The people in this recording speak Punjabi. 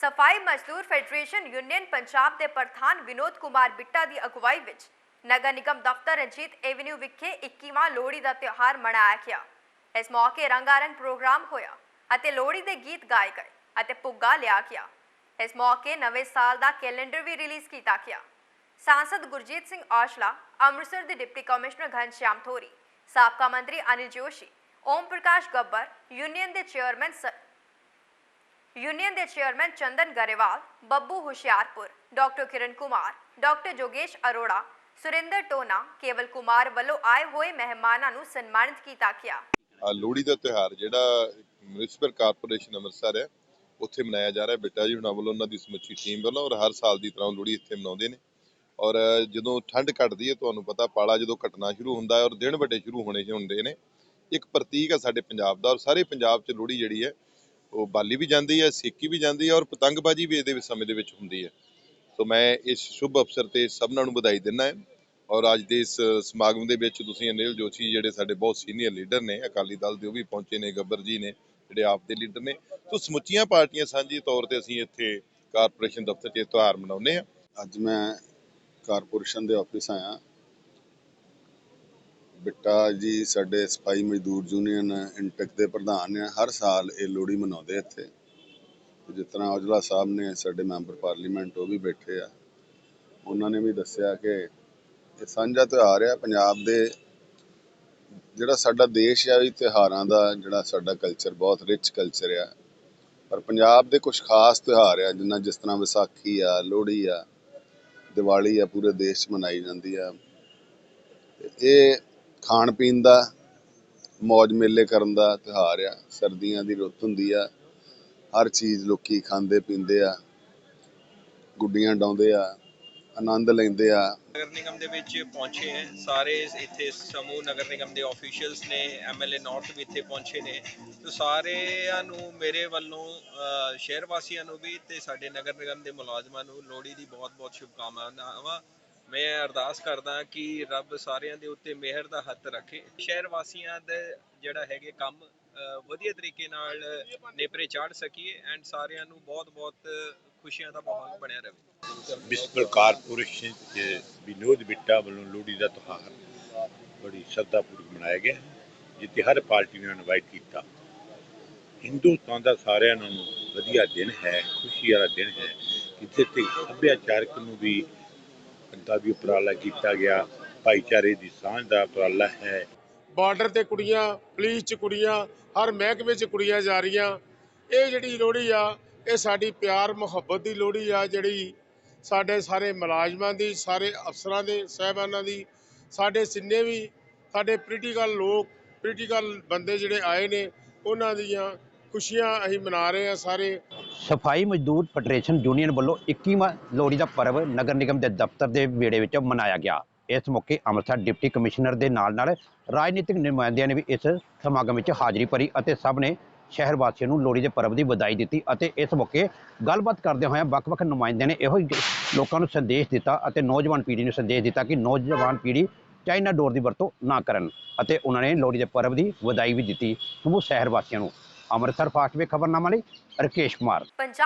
ਸਫ਼ਾਈ ਮਜ਼ਦੂਰ ਫੈਡਰੇਸ਼ਨ ਯੂਨੀਅਨ ਪੰਜਾਬ ਦੇ ਪ੍ਰਧਾਨ ਵਿਨੋਦ ਕੁਮਾਰ ਬਿੱਟਾ ਦੀ ਅਗਵਾਈ ਵਿੱਚ ਨਗਰ ਨਿਗਮ ਦਫ਼ਤਰ ਰਣਜੀਤ ਐਵਨਿਊ ਵਿਖੇ 21ਵਾਂ ਲੋਹੜੀ ਦਾ ਤਿਉਹਾਰ ਮਨਾਇਆ ਗਿਆ। ਇਸ ਮੌਕੇ ਰੰਗਾਰੰਗ ਪ੍ਰੋਗਰਾਮ ਹੋਇਆ ਅਤੇ ਲੋਹੜੀ ਦੇ ਗੀਤ ਗਾਏ ਗਏ ਅਤੇ ਪੁੱਗਾ ਲਿਆ ਗਿਆ। ਇਸ ਮੌਕੇ ਨਵੇਂ ਸਾਲ ਦਾ ਕੈਲੰਡਰ ਵੀ ਰਿਲੀਜ਼ ਕੀਤਾ ਗਿਆ। ਸਾਂਸਦ ਗੁਰਜੀਤ ਸਿੰਘ ਔਜਲਾ, ਅੰਮ੍ਰਿਤਸਰ ਦੇ ਡਿਪਟੀ ਕਮਿਸ਼ਨਰ ਘਨਸ਼ਿਆਮ ਥੋਰੀ, ਸਾਬਕਾ ਮੰਤਰੀ ਅਨਿਲ ਜੋਸ਼ੀ, ਓਮ ਪ੍ਰਕਾਸ਼ ਗੱਬਰ ਯੂਨੀਅਨ ਦੇ ਚੇਅਰਮੈਨ ਸ- ਯੂਨੀਅਨ ਦੇ chairman Chandan Grewal Babbu Hoshiarpur doctor Kiran Kumar doctor ਜੋਗੇਸ਼ Arora Surinder Tona Kewal Kumar ਵੱਲੋਂ ਆਏ ਹੋਏ ਮਹਿਮਾਨਾਂ ਨੂੰ ਸਨਮਾਨਿਤ ਕੀਤਾ ਗਿਆ। ਲੋਹੜੀ ਦਾ ਤਿਉਹਾਰ ਜਿਹੜਾ ਮਿਊਨਿਸਪਲ ਕਾਰਪੋਰੇਸ਼ਨ ਅੰਮ੍ਰਿਤਸਰ ਹੈ, ਉੱਥੇ ਮਨਾਇਆ ਜਾ ਰਿਹਾ। ਬਿੱਟਾ ਜੀ ਹੁਣਾਂ ਵੱਲੋਂ ਉਹਨਾਂ ਦੀ ਸਮੁੱਚੀ ਟੀਮ ਵੱਲੋਂ ਔਰ ਹਰ ਸਾਲ ਦੀ ਤਰ੍ਹਾਂ ਲੋਹੜੀ ਇੱਥੇ ਮਨਾਉਂਦੇ ਨੇ। ਔਰ ਜਦੋਂ ਠੰਡ ਘਟਦੀ ਹੈ, ਤੁਹਾਨੂੰ ਪਤਾ ਪਾਲਾ ਜਦੋਂ ਘਟਣਾ ਸ਼ੁਰੂ ਹੁੰਦਾ ਹੈ ਔਰ ਦਿਨ ਵੱਡੇ ਸ਼ੁਰੂ ਹੋਣੇ ਹੁੰਦੇ ਨੇ, ਇੱਕ ਪ੍ਰਤੀਕ ਹੈ ਸਾਡੇ ਪੰਜਾਬ ਦਾ ਔਰ ਸਾਰੇ ਪੰਜਾਬ 'ਚ ਲੋਹੜੀ ਜਿਹੜੀ ਹੈ ਉਹ ਬਾਲੀ ਵੀ ਜਾਂਦੀ ਹੈ, ਸੇਕੀ ਵੀ ਜਾਂਦੀ ਹੈ ਔਰ ਪਤੰਗਬਾਜ਼ੀ ਵੀ ਇਹਦੇ ਸਮੇਂ ਦੇ ਵਿੱਚ ਹੁੰਦੀ ਹੈ। ਸੋ ਮੈਂ ਇਸ ਸ਼ੁਭ ਅਵਸਰ ਤੇ ਸਭਨਾਂ ਨੂੰ ਵਧਾਈ ਦਿੰਦਾ ਹਾਂ ਔਰ ਅੱਜ ਦੇ ਇਸ ਸਮਾਗਮ ਦੇ ਵਿੱਚ ਤੁਸੀਂ ਅਨਿਲ ਜੋਸ਼ੀ ਜਿਹੜੇ ਸਾਡੇ ਬਹੁਤ ਸੀਨੀਅਰ ਲੀਡਰ ਨੇ, ਅਕਾਲੀ ਦਲ ਦੇ ਉਹ ਵੀ ਪਹੁੰਚੇ ਨੇ, ਗੱਬਰ ਜੀ ਨੇ ਜਿਹੜੇ ਆਪ ਦੇ ਲੀਡਰ ਨੇ। ਸੋ ਸਮੁੱਚੀਆਂ ਪਾਰਟੀਆਂ ਸਾਂਝੇ ਤੌਰ ਤੇ ਅਸੀਂ ਇੱਥੇ ਕਾਰਪੋਰੇਸ਼ਨ ਦਫ਼ਤਰ 'ਚ ਤਿਉਹਾਰ ਮਨਾਉਂਦੇ ਹਾਂ। ਅੱਜ ਮੈਂ ਕਾਰਪੋਰੇਸ਼ਨ ਦੇ ਆਫਿਸ ਆਇਆ। ਬਿੱਟਾ ਜੀ ਸਾਡੇ ਸਫ਼ਾਈ ਮਜ਼ਦੂਰ ਯੂਨੀਅਨ ਇੰਟਕ ਦੇ ਪ੍ਰਧਾਨ ਆ ਹਰ ਸਾਲ ਇਹ ਲੋਹੜੀ ਮਨਾਉਂਦੇ ਇੱਥੇ। ਜਿਸ ਤਰ੍ਹਾਂ ਔਜਲਾ ਸਾਹਿਬ ਨੇ ਸਾਡੇ ਮੈਂਬਰ ਪਾਰਲੀਮੈਂਟ, ਉਹ ਵੀ ਬੈਠੇ ਆ। ਉਹਨਾਂ ਨੇ ਵੀ ਦੱਸਿਆ ਕਿ ਇਹ ਸਾਂਝਾ ਤਿਉਹਾਰ ਆ ਪੰਜਾਬ ਦੇ। ਜਿਹੜਾ ਸਾਡਾ ਦੇਸ਼ ਆ ਵੀ ਤਿਉਹਾਰਾਂ ਦਾ ਜਿਹੜਾ ਸਾਡਾ ਕਲਚਰ ਬਹੁਤ ਰਿਚ ਕਲਚਰ ਆ। ਪਰ ਪੰਜਾਬ ਦੇ ਕੁਝ ਖਾਸ ਤਿਉਹਾਰ ਆ, ਜਿੰਨਾ ਜਿਸ ਤਰ੍ਹਾਂ ਵਿਸਾਖੀ ਆ, ਲੋਹੜੀ ਆ, ਦੀਵਾਲੀ ਆ, ਪੂਰੇ ਦੇਸ਼ 'ਚ ਮਨਾਈ ਜਾਂਦੀ ਆ। ਤੇ ਇਹ ਖਾਣ ਪੀਣ ਦਾ ਮौज ਮੇਲੇ ਕਰਨ ਦਾ ਤਿਉਹਾਰ ਆ। ਸਰਦੀਆਂ ਦੀ ਰੁੱਤ ਹੁੰਦੀ ਆ। ਹਰ ਚੀਜ਼ ਲੋਕੀ ਖਾਂਦੇ ਪੀਂਦੇ ਆ। ਗੁੱਡੀਆਂ ਡਾਉਂਦੇ ਆ। ਆਨੰਦ ਲੈਂਦੇ ਆ। ਨਗਰ ਨਿਗਮ ਦੇ ਵਿੱਚ ਪਹੁੰਚੇ ਹੈ। ਸਾਰੇ ਇੱਥੇ ਸਮੂਹ ਨਗਰ ਨਿਗਮ ਦੇ ਆਫੀਸ਼ੀਅਲਸ ਨੇ ਐਮਐਲਏ ਨਾਰਥ ਵੀ ਇੱਥੇ ਪਹੁੰਚੇ ਨੇ। ਤੇ ਸਾਰਿਆਂ ਨੂੰ ਮੇਰੇ ਵੱਲੋਂ ਸ਼ਹਿਰ ਵਾਸੀਆਂ ਨੂੰ ਵੀ ਤੇ ਸਾਡੇ ਨਗਰ ਨਿਗਮ ਦੇ ਮੁਲਾਜ਼ਮਾਂ ਨੂੰ ਲੋਹੜੀ ਦੀ ਬਹੁਤ-ਬਹੁਤ ਸ਼ੁਭਕਾਮਨਾਵਾਂ। ਮੈਂ ਅਰਦਾਸ ਕਰਦਾ ਕਿ ਰੱਬ ਸਾਰਿਆਂ ਦੇ ਉੱਤੇ ਮਿਹਰ ਦਾ ਹੱਥ ਰੱਖੇ। ਸ਼ਹਿਰ ਵਾਸੀਆਂ ਦੇ ਜਿਹੜਾ ਹੈਗੇ ਕੰਮ ਵਧੀਆ ਤਰੀਕੇ ਨਾਲ ਨੇਪਰੇ ਚਾੜ ਸਕੀਏ ਐਂਡ ਸਾਰਿਆਂ ਨੂੰ ਬਹੁਤ-ਬਹੁਤ ਖੁਸ਼ੀਆਂ ਦਾ ਮਾਹੌਲ ਬਣਿਆ ਰਹੇ। ਮਿਊਨਿਸਪਲ ਕਾਰਪੋਰੇਸ਼ਨ ਦੇ ਵਿਨੋਦ ਬਿੱਟਾ ਵੱਲੋਂ ਲੋਹੜੀ ਦਾ ਤਿਉਹਾਰ ਬੜੀ ਸ਼ਰਧਾਪੂਰਵਕ ਮਨਾਇਆ ਗਿਆ ਜਿੱਥੇ ਹਰ ਪਾਰਟੀ ਨੇ ਇਨਵਾਈਟ ਕੀਤਾ। ਹਿੰਦੁਸਤਾਨ ਦਾ ਸਾਰਿਆਂ ਨੂੰ ਵਧੀਆ ਦਿਨ ਹੈ, ਖੁਸ਼ੀ ਵਾਲਾ ਦਿਨ ਹੈ, ਜਿੱਥੇ ਤੇ ਸੱਭਿਆਚਾਰਕ ਨੂੰ ਵੀ ਦਾ ਵੀ ਉਪਰਾਲਾ ਕੀਤਾ ਗਿਆ। ਭਾਈਚਾਰੇ ਦੀ ਸਾਂਝ ਦਾ ਉਪਰਾਲਾ ਹੈ। ਬਾਰਡਰ ਤੇ ਕੁੜੀਆਂ, ਪੁਲਿਸ ਚ ਕੁੜੀਆਂ, ਹਰ ਮਹਿਕਮੇ ਚ ਕੁੜੀਆਂ ਜਾ ਰਹੀਆਂ। ਇਹ ਜਿਹੜੀ ਲੋਹੜੀ ਆ, ਇਹ ਸਾਡੀ ਪਿਆਰ, ਮੁਹੱਬਤ ਦੀ ਲੋਹੜੀ ਆ, ਜਿਹੜੀ ਸਾਡੇ ਸਾਰੇ ਮੁਲਾਜ਼ਮਾਂ ਦੀ, ਸਾਰੇ ਅਫਸਰਾਂ ਦੇ, ਸਹਿਬਾਨਾਂ ਦੀ, ਸਾਡੇ ਜਿੰਨੇ ਵੀ ਸਾਡੇ ਪੋਲੀਟੀਕਲ ਲੋਕ ਪੋਲੀਟੀਕਲ ਬੰਦੇ ਜਿਹੜੇ ਆਏ ਨੇ, ਉਹਨਾਂ ਦੀਆਂ ਖੁਸ਼ੀਆਂ ਅਸੀਂ ਮਨਾ ਰਹੇ ਆ ਸਾਰੇ। ਸਫ਼ਾਈ ਮਜ਼ਦੂਰ ਫੈਡਰੇਸ਼ਨ ਯੂਨੀਅਨ ਵੱਲੋਂ 21ਵਾਂ ਲੋਹੜੀ ਦਾ ਪਰਵ ਨਗਰ ਨਿਗਮ ਦੇ ਦਫ਼ਤਰ ਦੇ ਵਿਹੜੇ ਵਿੱਚ ਮਨਾਇਆ ਗਿਆ। ਇਸ ਮੌਕੇ ਅੰਮ੍ਰਿਤਸਰ ਡਿਪਟੀ ਕਮਿਸ਼ਨਰ ਦੇ ਨਾਲ ਨਾਲ ਰਾਜਨੀਤਿਕ ਨੁਮਾਇੰਦਿਆਂ ਨੇ ਵੀ ਇਸ ਸਮਾਗਮ ਵਿੱਚ ਹਾਜ਼ਰੀ ਭਰੀ ਅਤੇ ਸਭ ਨੇ ਸ਼ਹਿਰ ਵਾਸੀਆਂ ਨੂੰ ਲੋਹੜੀ ਦੇ ਪਰਵ ਦੀ ਵਧਾਈ ਦਿੱਤੀ ਅਤੇ ਇਸ ਮੌਕੇ ਗੱਲਬਾਤ ਕਰਦੇ ਹੋਏ ਵੱਖ-ਵੱਖ ਨੁਮਾਇੰਦਿਆਂ ਨੇ ਇਹੋ ਹੀ ਲੋਕਾਂ ਨੂੰ ਸੰਦੇਸ਼ ਦਿੱਤਾ ਅਤੇ ਨੌਜਵਾਨ ਪੀੜ੍ਹੀ ਨੂੰ ਸੰਦੇਸ਼ ਦਿੱਤਾ ਕਿ ਨੌਜਵਾਨ ਪੀੜ੍ਹੀ ਚਾਈਨਾ ਡੋਰ ਦੀ ਵਰਤੋਂ ਨਾ ਕਰਨ ਅਤੇ ਉਹਨਾਂ ਨੇ ਲੋਹੜੀ ਦੇ ਪਰਵ ਦੀ ਵਧਾਈ ਵੀ ਦਿੱਤੀ ਸਮੂਹ ਸ਼ਹਿਰ ਵਾਸੀਆਂ ਨੂੰ। ਅੰਮ੍ਰਿਤਸਰ ਫਾਸਟ ਵੇ ਖਬਰਨਾਮਾ ਲਈ ਰਕੇਸ਼ ਕੁਮਾਰ। ਪੰਜਾਬ